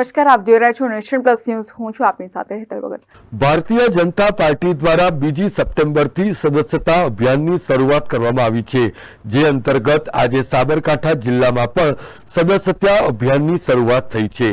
નમસ્કાર, આપ જોઈ રહ્યા છો નેશન પ્લસ ન્યૂઝ. હું છું આપની સાથે હેતલ ભગત. ભારતીય જનતા પાર્ટી દ્વારા બીજી સપ્ટેમ્બરથી સદસ્યતા અભિયાનની શરૂઆત કરવામાં આવી છે, જે અંતર્ગત આજે સાબરકાંઠા જિલ્લામાં પણ સદસ્યતા અભિયાનની શરૂઆત થઈ છે.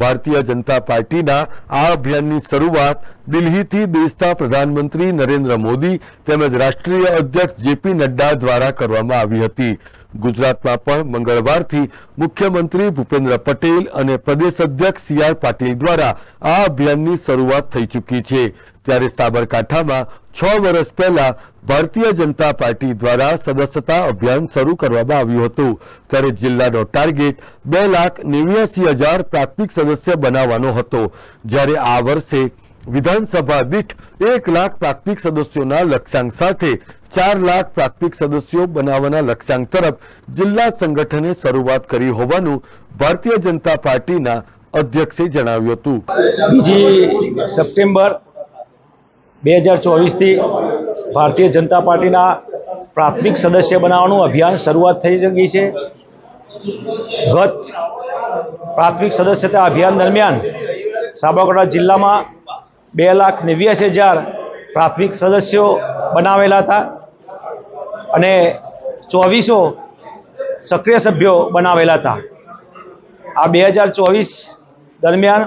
ભારતીય જનતા પાર્ટીના આ અભિયાનની શરૂઆત દિલ્હીથી દેશના પ્રધાનમંત્રી નરેન્દ્ર મોદી તેમજ રાષ્ટ્રીય અધ્યક્ષ જેપી નડ્ડા દ્વારા કરવામાં આવી હતી. ગુજરાતમાં પણ મંગળવારથી મુખ્યમંત્રી ભૂપેન્દ્ર પટેલ અને પ્રદેશ અધ્યક્ષ સી આર પાટીલ દ્વારા આ અભિયાનની શરૂઆત થઈ ચૂકી છે. ત્યારે સાબરકાંઠામાં છ વર્ષ પહેલા ભારતીય જનતા પાર્ટી દ્વારા સદસ્યતા અભિયાન શરૂ કરવામાં આવ્યું હતું. ત્યારે જિલ્લાનો ટાર્ગેટ બે લાખ નેવ્યાસી હજાર પ્રાથમિક સદસ્ય બનાવવાનો હતો. જ્યારે આ વર્ષે વિધાનસભા દીઠ એક લાખ પ્રાથમિક સદસ્યોના લક્ષ્યાંક સાથે ચાર લાખ પ્રાથમિક સદસ્યો બનાવવાના લક્ષ્યાંક તરફ જિલ્લા સંગઠને શરૂઆત કરી હોવાનું ભારતીય જનતા પાર્ટીના અધ્યક્ષે જણાવ્યું હતું. બીજી સપ્ટેમ્બર બે હજાર ચોવીસથી ભારતીય જનતા પાર્ટીના પ્રાથમિક સદસ્ય બનાવવાનું અભિયાન શરૂઆત થઈ ચૂકી છે. ગત પ્રાથમિક સદસ્યતા અભિયાન દરમિયાન સાબરકાંઠા જિલ્લામાં બે લાખ નેવ્યાસી હજાર પ્રાથમિક સદસ્યો બનાવેલા હતા. અને ચોવીસો સક્રિય સભ્યો બનાવેલા હતા. આ બે હજાર ચોવીસ દરમિયાન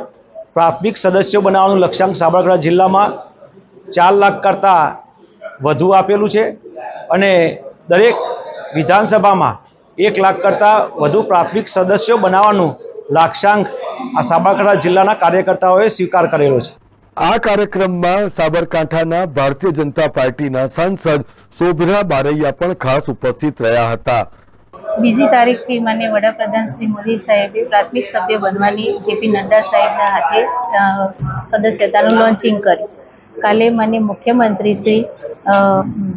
પ્રાથમિક સદસ્યો બનાવવાનું લક્ષ્યાંક સાબરકાંઠા જિલ્લામાં ચાર લાખ કરતાં વધુ આપેલું છે અને દરેક વિધાનસભામાં એક લાખ કરતાં વધુ પ્રાથમિક સદસ્યો બનાવવાનું લક્ષ્યાંક આ સાબરકાંઠા જિલ્લાના કાર્યકર્તાઓએ સ્વીકાર કરેલો છે. આ કાર્યક્રમમાં સાબરકાંઠાના ભારતીય જનતા પાર્ટીના સાંસદ શોભરા બારૈયા પણ ખાસ ઉપસ્થિત રહ્યા હતા. બીજી તારીખથી માન્ય વડાપ્રધાન શ્રી મોદી સાહેબે પ્રાથમિક સભ્ય બનવાની જેપી નડ્ડા સાહેબના હાથે સદસ્યતાનું લોન્ચિંગ કર્યું. કાલે માન્ય મુખ્યમંત્રી શ્રી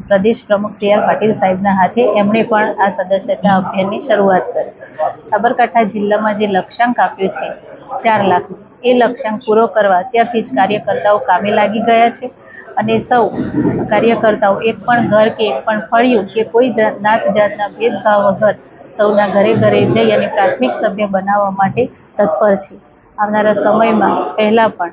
પ્રદેશ પ્રમુખ સી આર પાટીલ સાહેબના હાથે એમણે પણ આ સદસ્યતા અભિયાનની શરૂઆત કરી. સાબરકાંઠા જિલ્લામાં જે લક્ષ્યાંક આપ્યો છે, ચાર લાખ એ લક્ષ્યાંક પૂરો કરવા અત્યારથી જ કાર્યકર્તાઓ કામે લાગી ગયા છે. અને સૌ કાર્યકર્તાઓ એક પણ ઘર કે એક પણ ફળિયું કે કોઈ નાત જાતના ભેદભાવ વગર સૌના ઘરે ઘરે જઈ અને પ્રાથમિક સભ્ય બનાવવા માટે તત્પર છે. આવનારા સમયમાં પહેલાં પણ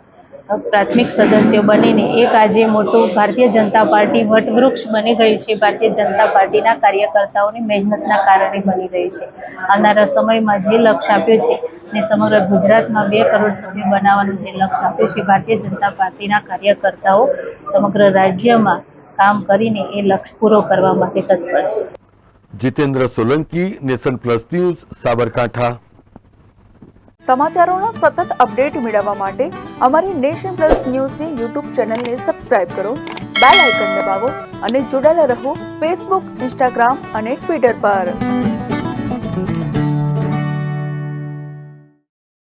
પ્રાથમિક સદસ્યો બનીને એક આજે મોટું ભારતીય જનતા પાર્ટી વટવૃક્ષ બની ગયું છે. ભારતીય જનતા પાર્ટીના કાર્યકર્તાઓની મહેનતના કારણે બની રહી છે. આવનારા સમયમાં જે લક્ષ્ય આપ્યું છે ને સમગ્ર ગુજરાતમાં બે કરોડ સભ્ય બનાવવાનું જે લક્ષ્ય આપ્યું છે ભારતીય જનતા પાર્ટીના કાર્યકર્તાઓ સમગ્ર રાજ્યમાં કામ કરીને એ લક્ષ્ય પૂરો કરવા માટે તત્પર છે. Jitendra Solanki nation plus news Sabarkantha. સમાચારોના સતત અપડેટ મેળવવા માટે અમારી નેશન પ્લસ ન્યૂઝની યુટ્યુબ ચેનલને સબસ્ક્રાઇબ કરો બેલ આઇકન દબાવો અને જોડાયેલા રહો ફેસબુક ઇન્સ્ટાગ્રામ અને ટ્વિટર પર.